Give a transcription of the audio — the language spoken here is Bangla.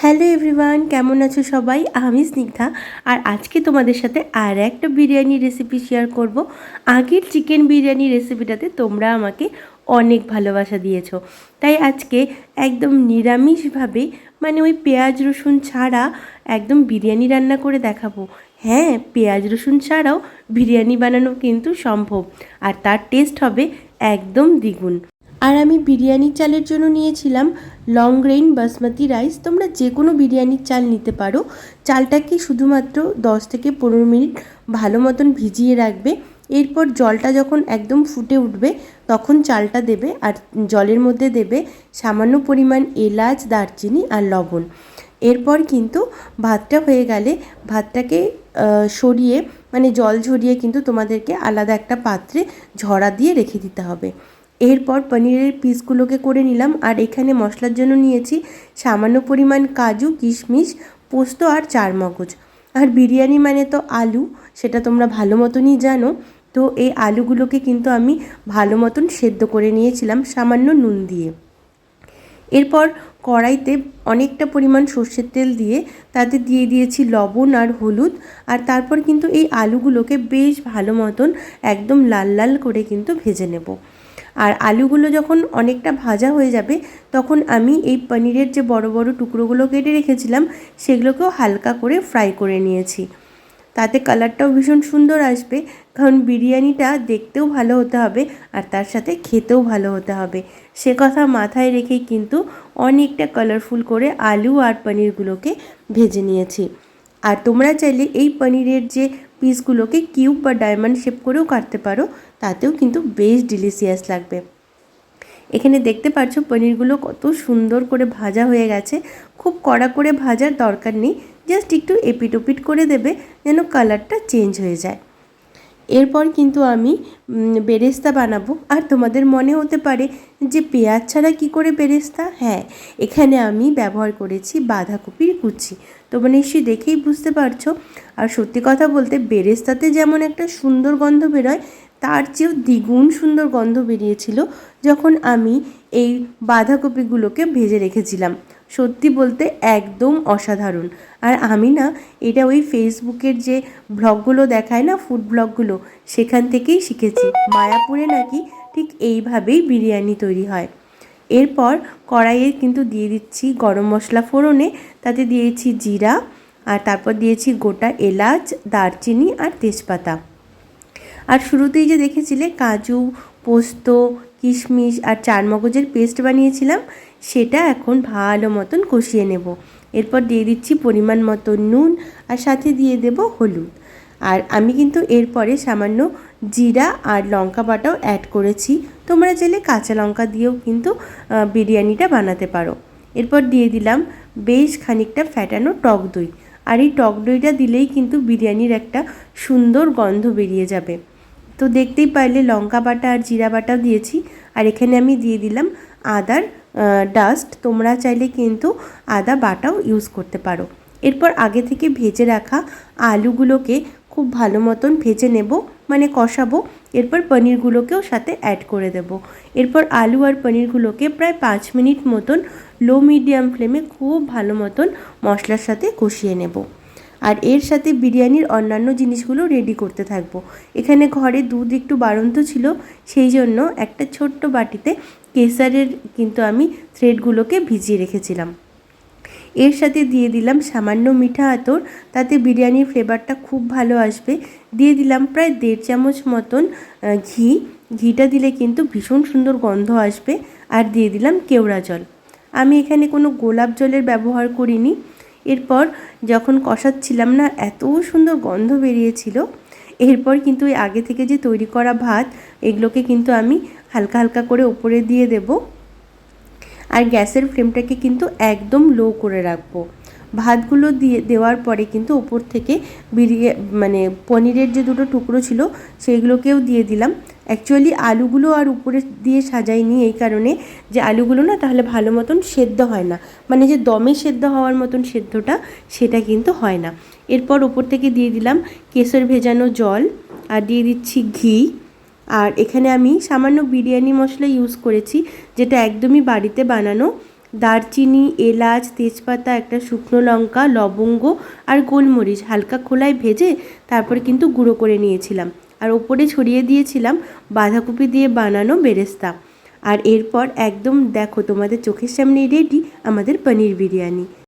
হ্যালো এভরিওয়ান, কেমন আছো সবাই? আমি স্নিগ্ধা। আর আজকে তোমাদের সাথে আর একটা বিরিয়ানি রেসিপি শেয়ার করব। আগের চিকেন বিরিয়ানি রেসিপিটাতে তোমরা আমাকে অনেক ভালোবাসা দিয়েছ। তাই আজকে একদম নিরামিষভাবে মানে ওই পেঁয়াজ, রসুন ছাড়া একদম বিরিয়ানি রান্না করে দেখাবো। হ্যাঁ পেঁয়াজ, রসুন ছাড়াও বিরিয়ানি বানানো কিন্তু সম্ভব। আর তার টেস্ট হবে একদম দ্বিগুণ। আর আমি বিরিয়ানির চালের জন্য নিয়েছিলাম লং গ্রেইন বাসমতি রাইস তোমরা যে কোনো বিরিয়ানির চাল নিতে পারো। চালটাকে শুধুমাত্র দশ থেকে পনেরো মিনিট ভালো মতন ভিজিয়ে রাখবে। এরপর জলটা যখন একদম ফুটে উঠবে, তখন চালটা দেবে আর জলের মধ্যে দেবে সামান্য পরিমাণ এলাচ, দারচিনি আর লবণ। এরপর কিন্তু ভাতটা হয়ে গেলে ভাতটাকে সরিয়ে মানে জল ঝরিয়ে কিন্তু তোমাদেরকে আলাদা একটা পাত্রে ঝরা দিয়ে রেখে দিতে হবে। এরপর পনিরের পিসগুলোকে করে নিলাম আর এখানে মশলার জন্য নিয়েছি সামান্য পরিমাণ কাজু, কিশমিশ, পোস্ত আর চার মগজ আর বিরিয়ানি মানে তো আলু, সেটা তোমরা ভালো মতনই জানো। তো এই আলুগুলোকে কিন্তু আমি ভালো মতন সেদ্ধ করে নিয়েছিলাম সামান্য নুন দিয়ে। এরপর কড়াইতে অনেকটা পরিমাণ সর্ষের তেল দিয়ে তাতে দিয়ে দিয়েছি লবণ আর হলুদ। আর তারপর কিন্তু এই আলুগুলোকে বেশ ভালো মতন একদম লাল লাল করে কিন্তু ভেজে নেব। আর আলুগুলো যখন অনেকটা ভাজা হয়ে যাবে, তখন আমি এই পনিরের যে বড় বড় টুকরোগুলো কেটে রেখেছিলাম, সেগুলোকেও হালকা করে ফ্রাই করে নিয়েছি। তাতে কালারটাও ভীষণ সুন্দর আসবে, কারণ বিরিয়ানিটা দেখতেও ভালো হতে হবে আর তার সাথে খেতেও ভালো হতে হবে। সে কথা মাথায় রেখেই কিন্তু অনেকটা কালারফুল করে আলু আর পনিরগুলোকে ভেজে নিয়েছি। আর তোমরা চাইলে এই পনিরের যে পিসগুলোকে কিউব বা ডায়মন্ড শেপ করেও কাটতে পারো, তাতেও কিন্তু বেশ ডিলিশিয়াস লাগবে। এখানে দেখতে পাচ্ছ পনিরগুলো কত সুন্দর করে ভাজা হয়ে গেছে। খুব কড়া করে ভাজার দরকার নেই জাস্ট একটু এপিট ওপিট করে দেবে, যেন কালারটা চেঞ্জ হয়ে যায়। এরপর কিন্তু আমি বেরেস্তা বানাবো। আর তোমাদের মনে হতে পারে যে পেঁয়াজ ছাড়া কি করে বেরেস্তা? হ্যাঁ এখানে আমি ব্যবহার করেছি বাঁধাকপির কুচি। তোমরা নিশ্চয়ই দেখেই বুঝতে পারছ। আর সত্যি কথা বলতে, বেরেস্তাতে যেমন একটা সুন্দর গন্ধ বেরোয়, তার চেয়েও দ্বিগুণ সুন্দর গন্ধ বেরিয়েছিল যখন আমি এই বাঁধাকপিগুলোকে ভেজে রেখেছিলাম। সত্যি বলতে একদম অসাধারণ। আর আমি না এটা ওই ফেসবুকের যে ব্লগগুলো দেখায় না ফুড ব্লগগুলো, সেখান থেকেই শিখেছি। মায়াপুরে নাকি ঠিক এইভাবেই বিরিয়ানি তৈরি হয়। এরপর কড়াইয়ে কিন্তু দিয়ে দিচ্ছি গরম মশলা ফোড়নে, তাতে দিয়েছি জিরা, আর তারপর দিয়েছি গোটা এলাচ, দারচিনি আর তেজপাতা। আর শুরুতেই যে দেখেছিলে, কাজু, পোস্ত কিশমিশ আর চার মগজের পেস্ট বানিয়েছিলাম, সেটা এখন ভালো মতন কষিয়ে নেব। এরপর দিয়ে দিচ্ছি পরিমাণ মতো নুন আর সাথে দিয়ে দেব হলুদ। আর আমি কিন্তু এরপরে সামান্য জিরা আর লঙ্কা বাটাও অ্যাড করেছি। তোমরা চাইলে কাঁচা লঙ্কা দিয়েও কিন্তু বিরিয়ানিটা বানাতে পারো। এরপর দিয়ে দিলাম বেশ খানিকটা ফ্যাটানো টক দই। আর এই টক দইটা দিলেই কিন্তু বিরিয়ানির একটা সুন্দর গন্ধ বেরিয়ে যাবে। তো দেখতেই পারলে লঙ্কা বাটা আর জিরা বাটাও দিয়েছি। আর এখানে আমি দিয়ে দিলাম আদার ডাস্ট তোমরা চাইলে কিন্তু আদা বাটাও ইউজ করতে পারো। এরপর আগে থেকে ভেজে রাখা আলুগুলোকে খুব ভালো মতন ভেজে নেব মানে কষাবো। এরপর পনিরগুলোকেও সাথে অ্যাড করে দেব। এরপর আলু আর পনিরগুলোকে প্রায় পাঁচ মিনিট মতন লো মিডিয়াম ফ্লেমে খুব ভালো মতন মশলার সাথে কষিয়ে নেব। আর এর সাথে বিরিয়ানির অন্যান্য জিনিসগুলো রেডি করতে থাকব। এখানে ঘরে দুধ একটু বাড়ন্ত ছিল, সেই জন্য একটা ছোট্ট বাটিতে কেসারের কিন্তু আমি থ্রেডগুলোকে ভিজিয়ে রেখেছিলাম। এর সাথে দিয়ে দিলাম সামান্য মিঠা আতর, তাতে বিরিয়ানির ফ্লেভারটা খুব ভালো আসবে। দিয়ে দিলাম প্রায় দেড় চামচ মতন ঘি। ঘিটা দিলে কিন্তু ভীষণ সুন্দর গন্ধ আসবে। আর দিয়ে দিলাম কেওড়া জল। আমি এখানে কোনো গোলাপ জলের ব্যবহার করিনি। এরপর যখন কষাচ্ছিলাম না, এত সুন্দর গন্ধ বেরিয়েছিল। এরপর কিন্তু ওই আগে থেকে যে তৈরি করা ভাত, এগুলোকে কিন্তু আমি হালকা হালকা করে ওপরে দিয়ে দেবো। আর গ্যাসের ফ্লেমটাকে কিন্তু একদম লো করে রাখব। ভাতগুলো দিয়ে, দেওয়ার পরে কিন্তু উপর থেকে বিরিয়ে মানে পনিরের যে দুটো টুকরো ছিল সেইগুলোকেও দিয়ে দিলাম। অ্যাকচুয়ালি আলুগুলো আর উপরে দিয়ে সাজাইনি এই কারণে যে আলুগুলো না তাহলে ভালো মতন সেদ্ধ হয় না। মানে যে দমে সেদ্ধ হওয়ার মতন সেদ্ধটা সেটা কিন্তু হয় না। এরপর ওপর থেকে দিয়ে দিলাম কেশর ভেজানো জল আর দিয়ে দিচ্ছি ঘি। আর এখানে আমি সামান্য বিরিয়ানি মশলা ইউজ করেছি যেটা একদমই বাড়িতে বানানো। দারচিনি, এলাচ, তেজপাতা, একটা শুকনো লঙ্কা, লবঙ্গ আর গোলমরিচ হালকা খোলায় ভেজে তারপরে কিন্তু গুঁড়ো করে নিয়েছিলাম। আর ওপরে ছড়িয়ে দিয়েছিলাম বাঁধাকপি দিয়ে বানানো বেরেস্তা। আর এরপর একদম দেখো তোমাদের চোখের সামনে রেডি আমাদের পনির বিরিয়ানি।